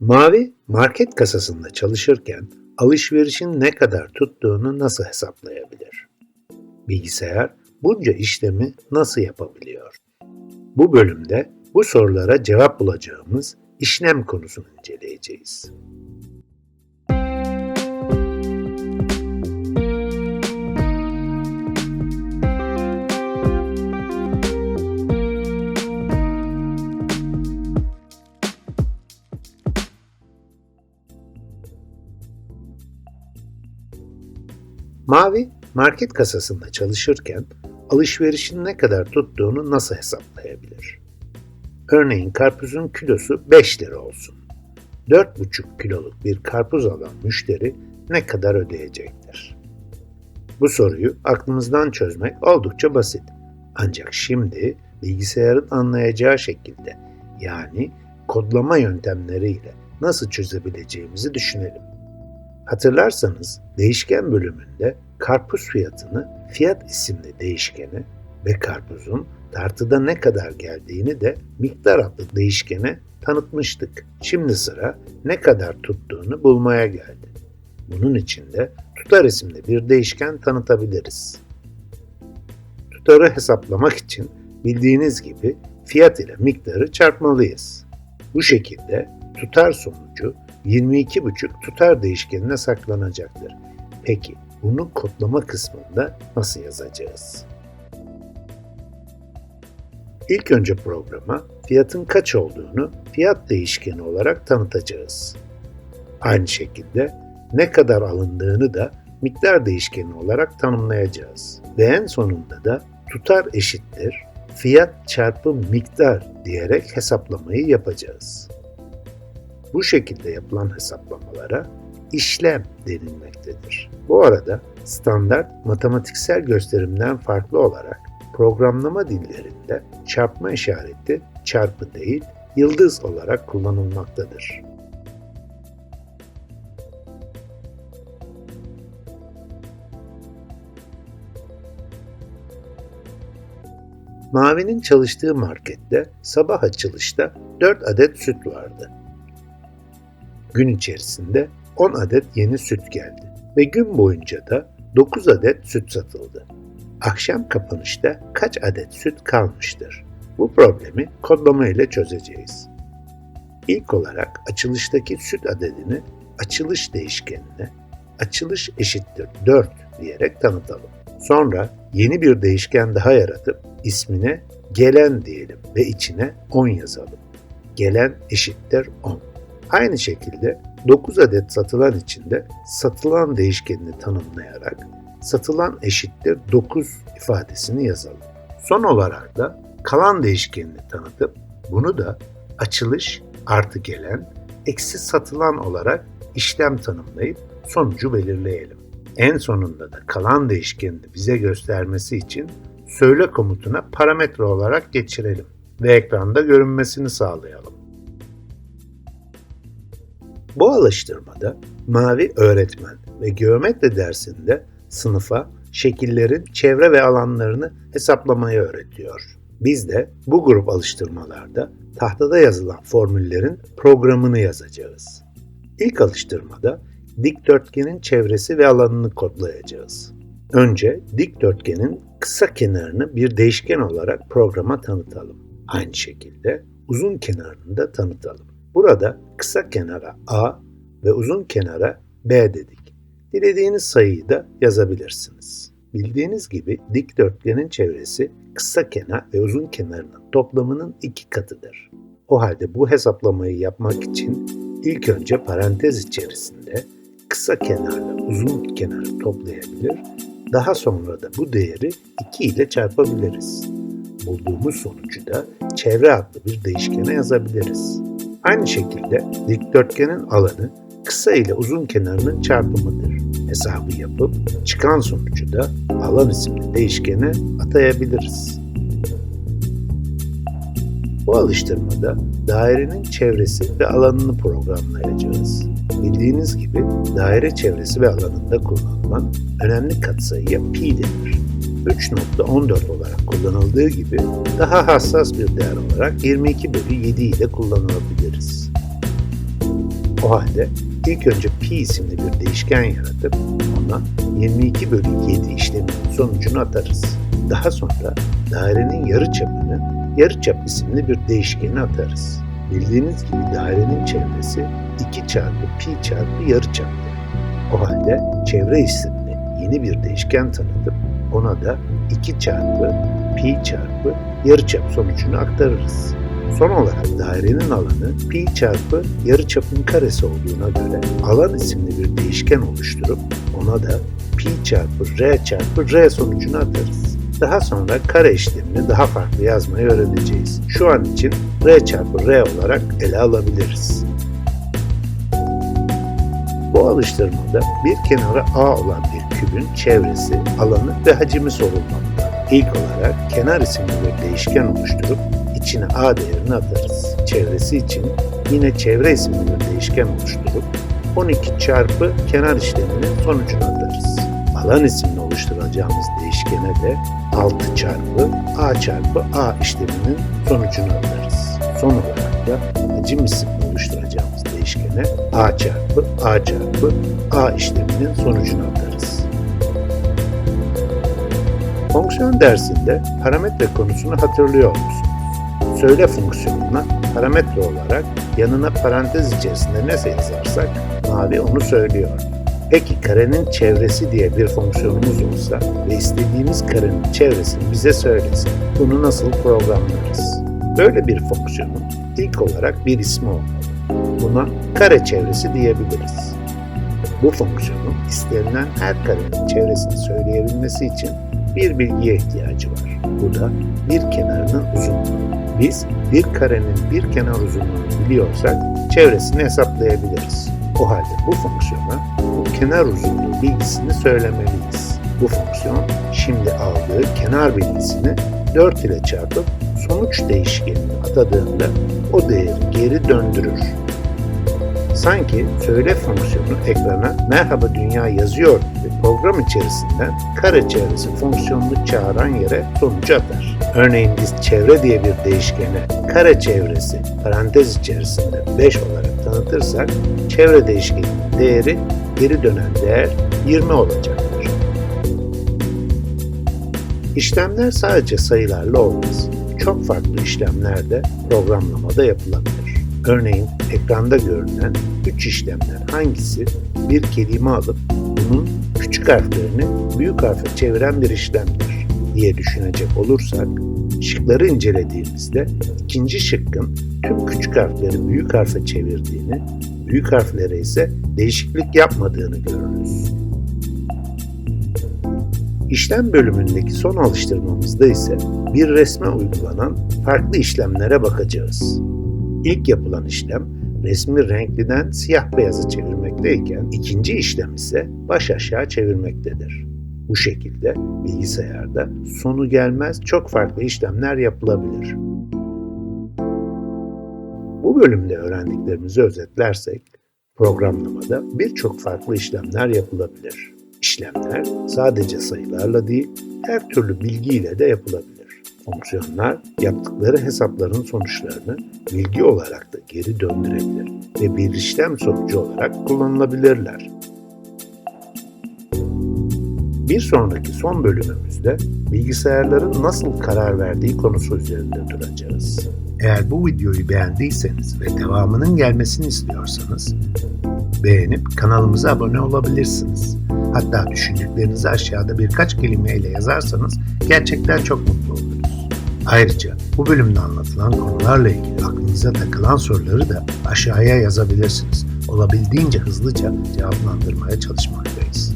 Mavi market kasasında çalışırken alışverişin ne kadar tuttuğunu nasıl hesaplayabilir? Bilgisayar bunca işlemi nasıl yapabiliyor? Bu bölümde bu sorulara cevap bulacağımız işlem konusunu inceleyeceğiz. Mavi market kasasında çalışırken alışverişin ne kadar tuttuğunu nasıl hesaplayabilir? Örneğin karpuzun kilosu 5 lira olsun. 4,5 kiloluk bir karpuz alan müşteri ne kadar ödeyecektir? Bu soruyu aklımızdan çözmek oldukça basit. Ancak şimdi bilgisayarın anlayacağı şekilde yani kodlama yöntemleriyle nasıl çözebileceğimizi düşünelim. Hatırlarsanız değişken bölümünde karpuz fiyatını fiyat isimli değişkene ve karpuzun tartıda ne kadar geldiğini de miktar adlı değişkene tanıtmıştık. Şimdi sıra ne kadar tuttuğunu bulmaya geldi. Bunun için de tutar isimli bir değişken tanıtabiliriz. Tutarı hesaplamak için bildiğiniz gibi fiyat ile miktarı çarpmalıyız. Bu şekilde tutar sonucu 22,5 tutar değişkenine saklanacaktır. Peki bunu kodlama kısmında nasıl yazacağız? İlk önce programa fiyatın kaç olduğunu fiyat değişkeni olarak tanıtacağız. Aynı şekilde ne kadar alındığını da miktar değişkeni olarak tanımlayacağız. Ve en sonunda da tutar eşittir fiyat çarpı miktar diyerek hesaplamayı yapacağız. Bu şekilde yapılan hesaplamalara işlem denilmektedir. Bu arada standart matematiksel gösterimden farklı olarak programlama dillerinde çarpma işareti çarpı değil yıldız olarak kullanılmaktadır. Mavi'nin çalıştığı markette sabah açılışta 4 adet süt vardı. Gün içerisinde 10 adet yeni süt geldi ve gün boyunca da 9 adet süt satıldı. Akşam kapanışta kaç adet süt kalmıştır? Bu problemi kodlama ile çözeceğiz. İlk olarak açılıştaki süt adedini açılış değişkenine açılış eşittir 4 diyerek tanıtalım. Sonra yeni bir değişken daha yaratıp ismine gelen diyelim ve içine 10 yazalım. Gelen eşittir 10. Aynı şekilde 9 adet satılan içinde satılan değişkenini tanımlayarak satılan eşittir 9 ifadesini yazalım. Son olarak da kalan değişkenini tanıtıp bunu da açılış artı gelen eksi satılan olarak işlem tanımlayıp sonucu belirleyelim. En sonunda da kalan değişkenini bize göstermesi için söyle komutuna parametre olarak geçirelim ve ekranda görünmesini sağlayalım. Bu alıştırmada Mavi öğretmen ve geometri dersinde sınıfa şekillerin çevre ve alanlarını hesaplamayı öğretiyor. Biz de bu grup alıştırmalarda tahtada yazılan formüllerin programını yazacağız. İlk alıştırmada dikdörtgenin çevresi ve alanını kodlayacağız. Önce dikdörtgenin kısa kenarını bir değişken olarak programa tanıtalım. Aynı şekilde uzun kenarını da tanıtalım. Burada kısa kenara A ve uzun kenara B dedik. Dilediğiniz sayıyı da yazabilirsiniz. Bildiğiniz gibi dikdörtgenin çevresi kısa kenar ve uzun kenarının toplamının iki katıdır. O halde bu hesaplamayı yapmak için ilk önce parantez içerisinde kısa kenarla uzun kenarı toplayabilir, daha sonra da bu değeri 2 ile çarpabiliriz. Bulduğumuz sonucu da çevre adlı bir değişkene yazabiliriz. Aynı şekilde dikdörtgenin alanı kısa ile uzun kenarının çarpımıdır. Hesabı yapıp çıkan sonucu da alan isimli değişkene atayabiliriz. Bu alıştırmada dairenin çevresi ve alanını programlayacağız. Bildiğiniz gibi daire çevresi ve alanında kullanılan önemli katsayıya pi denir. 3.14 olarak kullanıldığı gibi daha hassas bir değer olarak 22 bölü 7 ile kullanılabiliriz. O halde ilk önce pi isimli bir değişken yaratıp ona 22 bölü 7 işleminin sonucunu atarız. Daha sonra dairenin yarıçapını yarıçap isimli bir değişkeni atarız. Bildiğiniz gibi dairenin çevresi 2 çarpı pi çarpı yarıçaptır. O halde çevre isimli yeni bir değişken tanıtıp ona da 2 çarpı pi çarpı yarıçap sonucunu aktarırız. Son olarak dairenin alanı pi çarpı yarıçapın karesi olduğuna göre alan isimli bir değişken oluşturup ona da pi çarpı r çarpı r sonucunu atarız. Daha sonra kare işlemini daha farklı yazmayı öğreneceğiz. Şu an için r çarpı r olarak ele alabiliriz. Bu alıştırmada bir kenarı a olan bir kübün çevresi, alanı ve hacmi sorulmakta. İlk olarak kenar isimli bir değişken oluşturup içine a değerini atarız. Çevresi için yine çevre isimli bir değişken oluşturup 12 çarpı kenar işleminin sonucunu atarız. Alan isimli oluşturacağımız değişkene de 6 çarpı a çarpı a işleminin sonucunu atarız. Son olarak da hacim isimli değişkene a çarpı a çarpı a işleminin sonucunu atarız. Fonksiyon dersinde parametre konusunu hatırlıyor musunuz? Söyle fonksiyonuna parametre olarak yanına parantez içerisinde ne yazarsak mavi onu söylüyor. Peki karenin çevresi diye bir fonksiyonumuz olsa ve istediğimiz karenin çevresini bize söylese bunu nasıl programlarız? Böyle bir fonksiyonun ilk olarak bir ismi olmalı. Buna kare çevresi diyebiliriz. Bu fonksiyonun istenilen her karenin çevresini söyleyebilmesi için bir bilgiye ihtiyacı var. Bu da bir kenarının uzunluğu. Biz bir karenin bir kenar uzunluğunu biliyorsak çevresini hesaplayabiliriz. O halde bu fonksiyona bu kenar uzunluğu bilgisini söylemeliyiz. Bu fonksiyon şimdi aldığı kenar bilgisini 4 ile çarpıp sonuç değişkenini atadığında o değeri geri döndürür. Sanki söyle fonksiyonu ekrana merhaba dünya yazıyor gibi program içerisinden kare çevresi fonksiyonunu çağıran yere sonucu atar. Örneğin biz çevre diye bir değişkene kare çevresi parantez içerisinde 5 olarak tanıtırsak çevre değişkeninin değeri geri dönen değer 20 olacaktır. İşlemler sadece sayılarla olmaz. Çok farklı işlemler de programlamada yapılabilir. Örneğin ekranda görünen üç işlemler hangisi bir kelime alıp bunun küçük harflerini büyük harfe çeviren bir işlemdir diye düşünecek olursak şıkları incelediğimizde ikinci şıkkın tüm küçük harfleri büyük harfe çevirdiğini, büyük harflere ise değişiklik yapmadığını görürüz. İşlem bölümündeki son alıştırmamızda ise bir resme uygulanan farklı işlemlere bakacağız. İlk yapılan işlem resmi renkliden siyah beyaza çevirmekteyken ikinci işlem ise baş aşağı çevirmektedir. Bu şekilde bilgisayarda sonu gelmez çok farklı işlemler yapılabilir. Bu bölümde öğrendiklerimizi özetlersek programlamada birçok farklı işlemler yapılabilir. İşlemler sadece sayılarla değil, her türlü bilgiyle de yapılabilir. Fonksiyonlar yaptıkları hesapların sonuçlarını bilgi olarak da geri döndürebilir ve bir işlem sonucu olarak kullanılabilirler. Bir sonraki son bölümümüzde bilgisayarların nasıl karar verdiği konusu üzerinde duracağız. Eğer bu videoyu beğendiyseniz ve devamının gelmesini istiyorsanız beğenip kanalımıza abone olabilirsiniz. Hatta düşündüklerinizi aşağıda birkaç kelimeyle yazarsanız gerçekten çok mutlu oluruz. Ayrıca bu bölümde anlatılan konularla ilgili aklınıza takılan soruları da aşağıya yazabilirsiniz. Olabildiğince hızlıca cevaplandırmaya çalışmaktayız.